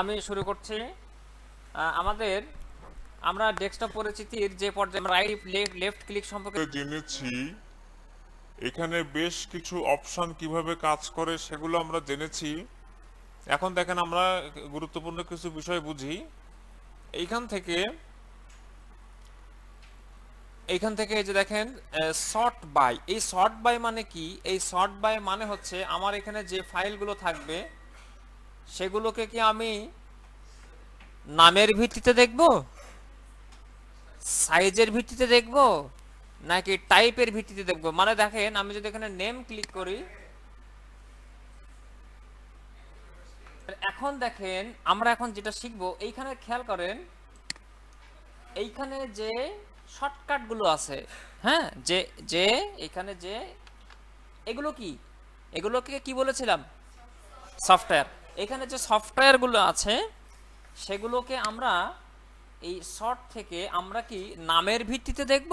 আমি শুরু করছি। আমাদের আমরা ডেস্কটপ পরিচিতির যে পর্যায়ে রাইট লেফট ক্লিক সম্পর্কে জেনেছি। এখানে বেশ কিছু অপশন কীভাবে কাজ করে সেগুলো আমরা জেনেছি। এখন দেখেন আমরা গুরুত্বপূর্ণ কিছু বিষয় বুঝি। এইখান থেকে এইখান থেকে যে দেখেন শর্ট বাই এই শর্ট বাই মানে কি? এই শর্ট বাই মানে হচ্ছে আমার এখানে যে ফাইলগুলো থাকবে সেগুলোকে কি আমি নামের ভিত্তিতে দেখব? সাইজের ভিত্তিতে দেখব? নাকি টাইপের ভিত্তিতে দেখব? মানে দেখেন, আমি যদি এখানে নেম ক্লিক করি, এখন দেখেন, আমরা এখন যেটা শিখব, এইখানে খেয়াল করেন, এইখানে যে শর্টকাটগুলো আছে হ্যাঁ? যে যে, এখানে যে, এগুলো কি? এগুলোকে কি বলেছিলাম? সফটওয়্যার এখানে যে সফটওয়্যারগুলো আছে, সেগুলোকে আমরা এই শর্ট থেকে আমরা কি নামের ভিত্তিতে দেখব?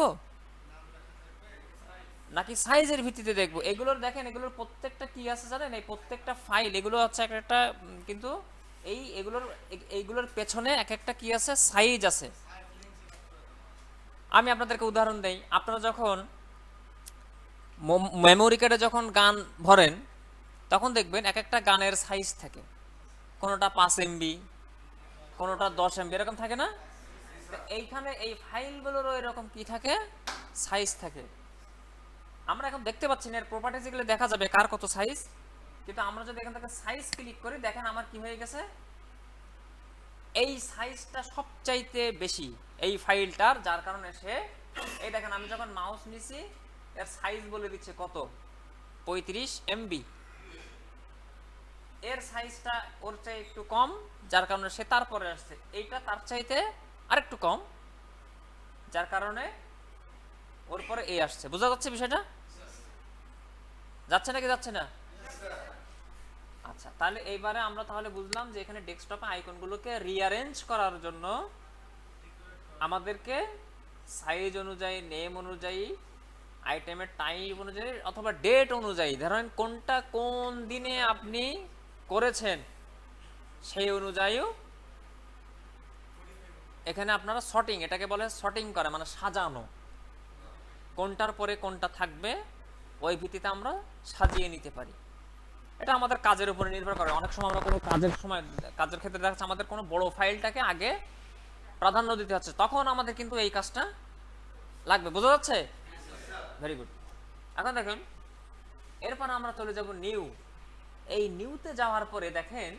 নাকি সাইজের ভিত্তিতে দেখব? এগুলোর দেখেন, এগুলোর প্রত্যেকটা কি আছে জানেন? এই প্রত্যেকটা ফাইল, এগুলো হচ্ছে এক একটা কিন্তু এই এগুলোর এইগুলোর পেছনে এক একটা কি আছে? সাইজ আছে। আমি আপনাদেরকে উদাহরণ দেই। আপনারা যখন মেমোরি কার্ডে যখন গান ভরেন, তখন দেখবেন এক একটা গানের সাইজ থাকে। কোনোটা পাঁচ এমবি কোনোটা দশ এমবি এরকম থাকে না? এইখানে এই ফাইলগুলোরও এরকম কি থাকে? সাইজ থাকে। আমরা এখন দেখতে পাচ্ছি না, এর প্রপার্টিজ এগুলো দেখা যাবে, কার কত সাইজ কিন্তু আমরা যদি এখান থেকে সাইজ ক্লিক করি, দেখেন আমার কি হয়ে গেছে? এই সাইজটা সবচাইতে বেশি, এই ফাইলটার, যার কারণে সে, এই দেখেন আমি যখন মাউস নিছি, এর সাইজ বলে দিচ্ছে কত? পঁয়ত্রিশ এমবি এর সাইজটা ওর চাই একটু কম, যার কারণে সে তারপরে আসছে। এইটা তার চাইতে আরেকটু কম, যার কারণে ওর পরে এই আসছে। বোঝা যাচ্ছে বিষয়টা? যাচ্ছে নাকি যাচ্ছে না? আচ্ছা তাহলে এইবারে আমরা তাহলে বুঝলাম যে এখানে ডেস্কটপে আইকনগুলোকে রিঅ্যারেঞ্জ করার জন্য আমাদেরকে সাইজ অনুযায়ী নেম অনুযায়ী আইটেমের টাইম অনুযায়ী অথবা ডেট অনুযায়ী, ধরেন কোনটা কোন দিনে আপনি করেছেন, সেই অনুযায়ীও এখানে আপনারা শর্টিং এটাকে বলে শর্টিং করা মানে সাজানো। কোনটার পরে কোনটা থাকবে, ওই ভিত্তিতে আমরা সাজিয়ে নিতে পারি। এটা আমাদের কাজের উপরে নির্ভর করে। অনেক সময় আমরা কোনো কাজের সময়, কাজের ক্ষেত্রে দেখা যাচ্ছে আমাদের কোনো বড় ফাইলটাকে আগে প্রাধান্য দিতে হচ্ছে, তখন আমাদের কিন্তু এই কাজটা লাগবে। বোঝা যাচ্ছে? ভেরি গুড এখন দেখুন, এরপর আমরা চলে যাব নিউ এই নিউতে যাওয়ার পরে দেখেন,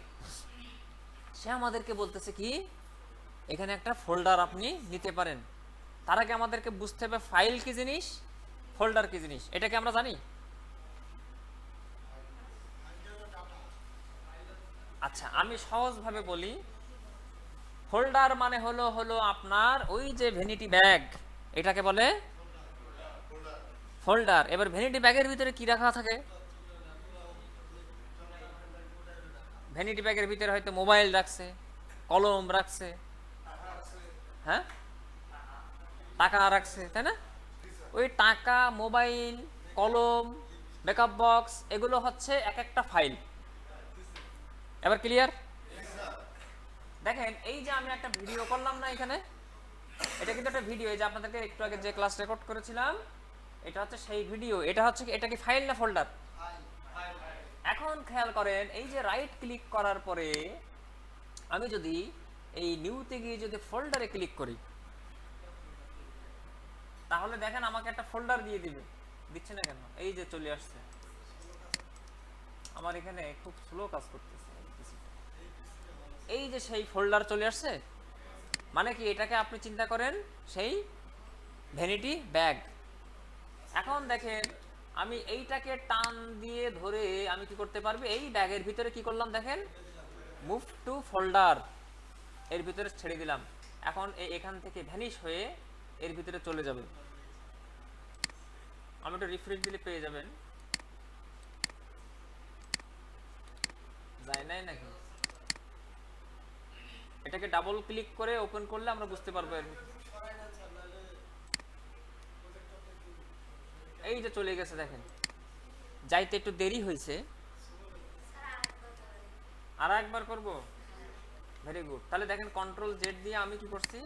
সে আমাদেরকে বলতেছে কি, এখানে একটা ফোল্ডার আপনি নিতে পারেন। তার আগে আমাদেরকে বুঝতে হবে ফাইল কি জিনিস, ফোল্ডার কি জিনিস এটাকে আমরা জানি? আচ্ছা আমি সহজভাবে বলি, ফোল্ডার মানে হলো হলো আপনার ওই যে ভ্যানিটি ব্যাগ এটাকে বলে ফোল্ডার। এবার ভ্যানিটি ব্যাগের ভিতরে কি রাখা থাকে? ভ্যানিটি ব্যাগের ভিতরে হয়তো মোবাইল রাখছে, কলম রাখছে। হ্যাঁ? টাকা রাখছে, তাই না? ওই টাকা মোবাইল কলম ব্যাকআপ বক্স এগুলো হচ্ছে এক একটা ফাইল এবার ক্লিয়ার দেখেন, এই যে আমি একটা ভিডিও করলাম না এখানে, এটা কিন্তু একটা ভিডিও এই যে আপনাদেরকে একটু আগে যে ক্লাস রেকর্ড করেছিলাম, এটা হচ্ছে সেই ভিডিও এটা হচ্ছে এটা কি ফাইল না ফোল্ডার এখন খেয়াল করেন, এই যে রাইট ক্লিক করার পরে আমি যদি এই নিউতে গিয়ে যদি ফোল্ডারে ক্লিক করি, তাহলে দেখেন আমাকে একটা ফোল্ডার দিয়ে দিবে। দিচ্ছে না কেন? এই যে চলে আসছে। আমার এখানে খুব স্লো কাজ করতেছে। এই যে সেই ফোল্ডার চলে আসছে মানে কি এটাকে আপনি চিন্তা করেন, সেই ভ্যানিটি ব্যাগ এখন দেখেন আমি এইটাকে টান দিয়ে ধরে আমি কি করতে পারব? এই ব্যাগের ভিতরে কি করলাম দেখেন? মুভ টু ফোল্ডার এর ভিতরে ছেড়ে দিলাম। এখন এখান থেকে ভ্যানিশ হয়ে এর ভিতরে চলে যাবে। আমি একটু রিফ্রেশ দিলে পেয়ে যাবেন। যায় নাই নাকি? এটাকে ডাবল ক্লিক করে ওপেন করলে আমরা বুঝতে পারব এর ভিতরে। এই যে চলে গেছে দেখেন। যাইতে একটু দেরি হয়েছে। আর একবার করব? ভেরি গুড তাহলে দেখেন কন্ট্রোল জেড দিয়ে আমি কি করছি?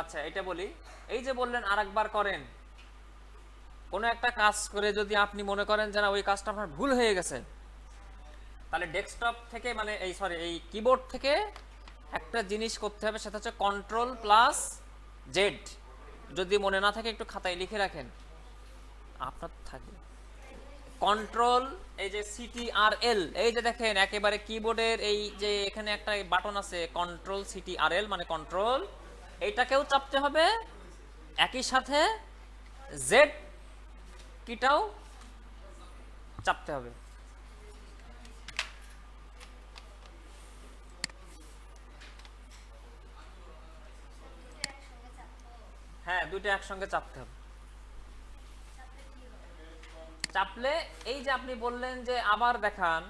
আচ্ছা এটা বলি। এই যে বললেন আর একবার করেন। কোনো একটা কাজ করে যদি আপনি মনে করেন যে না, ওই কাজটা আপনার ভুল হয়ে গেছে, তাহলে ডেস্কটপ থেকে মানে এই সরি এই কিবোর্ড থেকে একটা জিনিস করতে হবে, সেটা হচ্ছে কন্ট্রোল প্লাস জেড যদি মনে না থাকে, একটু খাতায় লিখে রাখেন। আপনার থাকবে। কন্ট্রোল এই যে সিটিআরএল এই যে দেখেন, একেবারে কিবোর্ডের এই যে এখানে একটা বাটন আছে control C T R L মানে কন্ট্রোল এইটাকেও চাপতে হবে। একই সাথে জেড কিটাও চাপতে হবে। হ্যাঁ দুটো একসঙ্গে চাপতে হবে। চাপলে এই যে আপনি বললেন যে আবার দেখান,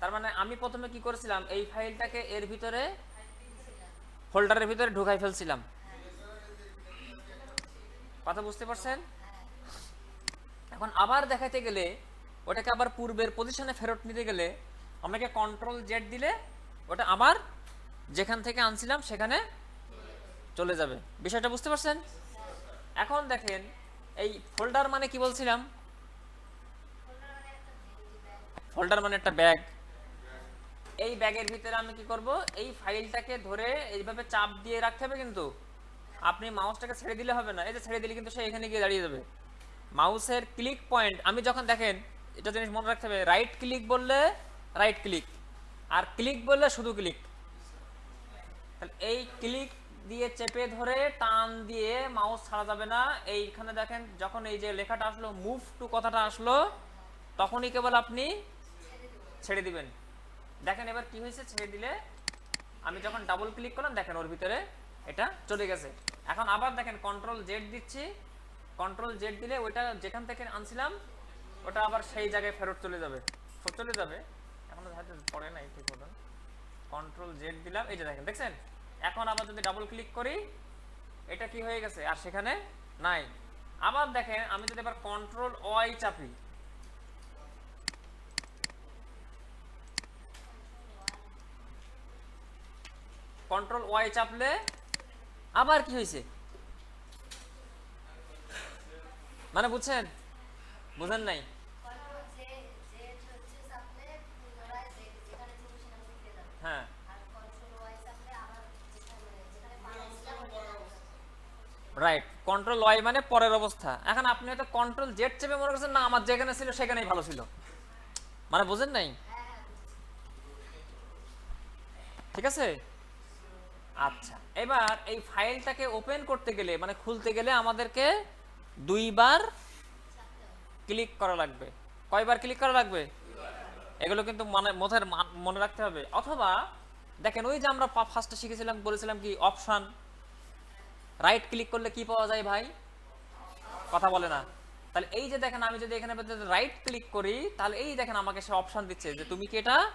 তার মানে আমি প্রথমে কি করেছিলাম, এই ফাইলটাকে এর ভিতরে, ফোল্ডারের ভিতরে ঢুকাই ফেলছিলাম। কথা বুঝতে পারছেন? এখন আবার দেখাতে গেলে, ওটাকে আবার পূর্বের পজিশনে ফেরত নিতে গেলে, আমাকে কন্ট্রোল জেড দিলে ওটা আবার যেখান থেকে আনছিলাম সেখানে চলে যাবে। বিষয়টা বুঝতে পারছেন? এখন দেখেন, এই ফোল্ডার মানে কি বলছিলাম? ফোল্ডার মানে একটা ব্যাগ এই ব্যাগের ভিতরে আমি কি করব? এই ফাইলটাকে ধরে এইভাবে চাপ দিয়ে রাখতে হবে কিন্তু। আপনি মাউসটাকে ছেড়ে দিলে হবে না। এই যে ছেড়ে দিলে কিন্তু সে এখানে গিয়ে দাঁড়িয়ে যাবে। মাউসের ক্লিক পয়েন্ট আমি যখন দেখেন, এটা জিনিস মনে রাখতে হবে রাইট ক্লিক বললে রাইট ক্লিক আর ক্লিক বললে শুধু ক্লিক তাহলে এই ক্লিক দিয়ে চেপে ধরে টান দিয়ে মাউস ছাড়া যাবে না। এইখানে দেখেন, যখন এই যে লেখাটা আসলো মুভ টু কথাটা আসলো, তখনই কেবল আপনি ছেড়ে দিবেন। দেখেন এবার কি হয়েছে, ছেড়ে দিলে আমি যখন ডাবল ক্লিক করলাম, দেখেন ওর ভিতরে এটা চলে গেছে। এখন আবার দেখেন কন্ট্রোল জেড দিচ্ছি। কন্ট্রোল জেড দিলে ওইটা যেখান থেকে আনছিলাম, ওটা আবার সেই জায়গায় ফেরত চলে যাবে। চলে যাবে। এখনও হয়তো পড়ে নাই, ঠিক মতন। কন্ট্রোল জেড দিলাম। এই যে দেখেন, দেখছেন? এখন আবার যদি ডাবল ক্লিক করি, এটা কি হয়ে গেছে? আর সেখানে নাই। আবার দেখেন, আমি যদি এবার কন্ট্রোল ওয়াই চাপি কন্ট্রোল ওয়াই চাপলে আবার কি হয়েছে? মানে বুঝছেন? বুঝেন নাই? রাইট কন্ট্রোল ওয়াই মানে পরের অবস্থা। এখন আপনি হয়তো কন্ট্রোল জেড চেপে মনে করছেন, না, আমার যেখানে ছিল সেখানেই ভালো ছিল। মানে বুঝেন নাই? ঠিক আছে? আচ্ছা এবার এই ফাইলটাকে ওপেন করতে গেলে মানে খুলতে গেলে আমাদেরকে দুইবার ক্লিক করা লাগবে। কয়বার ক্লিক করা লাগবে? এগুলো কিন্তু মানে মাথায় মা- মনে রাখতে হবে। অথবা, দেখেন, ওই যে আমরা ফার্স্টে শিখেছিলাম, বলেছিলাম কি অপশন রাইট ক্লিক করলে কি পাওয়া যায় ভাই? কথা বলে না। তাহলে এই যে দেখেন, আমি যদি এখানে রাইট ক্লিক করি, তাহলে এই দেখেন আমাকে সে অপশন দিচ্ছে যে, তুমি কি এটা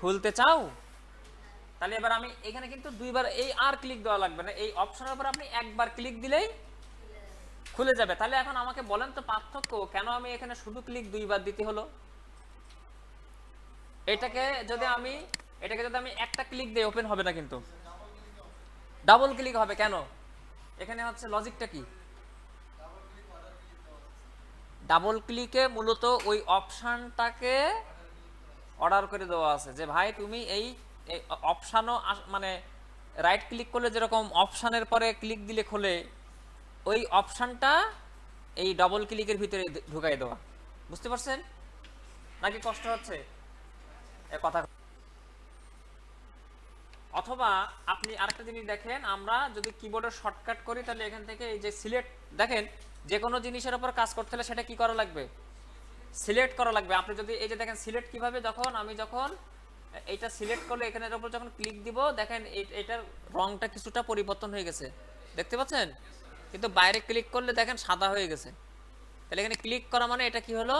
খুলতে চাও? তাহলে এবার আমি এখানে কিন্তু দুইবার এই আর ক্লিক দেওয়া লাগবে না। এই অপশনের উপর আপনি একবার ক্লিক দিলেই খুলে যাবে। তাহলে এখন আমাকে বলেন তো পার্থক্য, কেন আমি এখানে শুধু ক্লিক দুইবার দিতে হলো? এটাকে যদি আমি, এটাকে যদি আমি একটা ক্লিক দিই ওপেন হবে না কিন্তু। ডাবল ক্লিক হবে কেন? এখানে হচ্ছে লজিকটা কি? ডাবল ক্লিকে মূলত ওই অপশনটাকে অর্ডার করে দেওয়া আছে যে, ভাই, তুমি এই অপশানও মানে রাইট ক্লিক করলে যেরকম অপশানের পরে ক্লিক দিলে খোলে, ওই অপশানটা এই ডবল ক্লিকের ভিতরে ঢুকাই দেওয়া। বুঝতে পারছেন? নাকি কষ্ট হচ্ছে? কথা অথবা আপনি আরেকটা জিনিস দেখেন, আমরা যদি কিবোর্ডের শর্টকাট করি, তাহলে এখান থেকে এই যে সিলেক্ট দেখেন যে কোনো জিনিসের উপর কাজ করতে হলে সেটা কি করা লাগবে? সিলেক্ট করা লাগবে। আপনি যদি এই যে দেখেন সিলেক্ট কীভাবে? যখন আমি যখন এইটা সিলেক্ট করলে এখানের উপর যখন ক্লিক দিব, দেখেন এটার রংটা কিছুটা পরিবর্তন হয়ে গেছে। দেখতে পাচ্ছেন? কিন্তু বাইরে ক্লিক করলে দেখেন সাদা হয়ে গেছে। তাহলে এখানে ক্লিক করা মানে এটা কি হলো?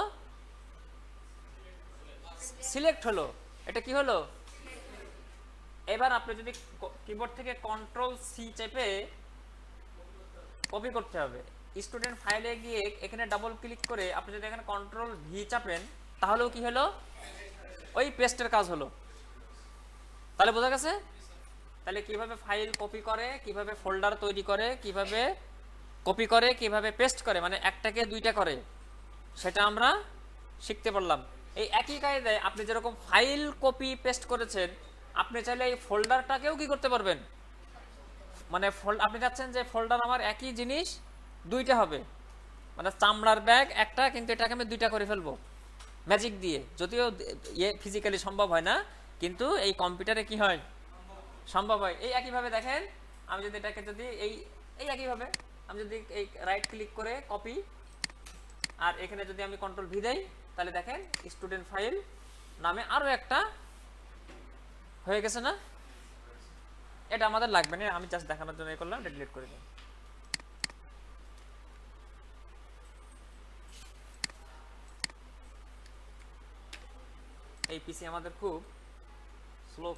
সিলেক্ট হলো। এটা কি হলো? এবার আপনি যদি কিবোর্ড থেকে কন্ট্রোল সি চেপে কপি করতে হবে। স্টুডেন্ট ফাইলে গিয়ে এখানে ডাবল ক্লিক করে আপনি যদি এখানে কন্ট্রোল ভি চাপেন, তাহলেও কি হলো? ওই পেস্টের কাজ হলো। তাহলে বোঝা গেছে? তাহলে কীভাবে ফাইল কপি করে, কীভাবে ফোল্ডার তৈরি করে, কীভাবে কপি করে, কীভাবে পেস্ট করে মানে একটাকে দুইটা করে, সেটা আমরা শিখতে পারলাম। এই একই কায়দায় আপনি যেরকম ফাইল কপি পেস্ট করেছেন, আপনি চাইলে এই ফোল্ডারটাকেও কি করতে পারবেন? মানে আপনি চাচ্ছেন যে ফোল্ডার আমার একই জিনিস দুইটা হবে। মানে চামড়ার ব্যাগ একটা, কিন্তু এটাকে আমি দুইটা করে ফেলব। ম্যাজিক দিয়ে। যদিও ইয়ে ফিজিক্যালি সম্ভব হয় না, কিন্তু এই কম্পিউটারে কি হয়? সম্ভব হয়। এই একইভাবে দেখেন, আমি যদি এটাকে যদি এই এই একইভাবে আমি যদি এই রাইট ক্লিক করে কপি আর এখানে যদি আমি কন্ট্রোল ভি দেই, তাহলে দেখেন স্টুডেন্ট ফাইল নামে আরও একটা হয়ে গেছে না? এটা আমাদের লাগবে না, আমি জাস্ট দেখানোর জন্য এ করলাম, এটা ডিলিট করে দিই এই পিসি আমাদের খুব স্লো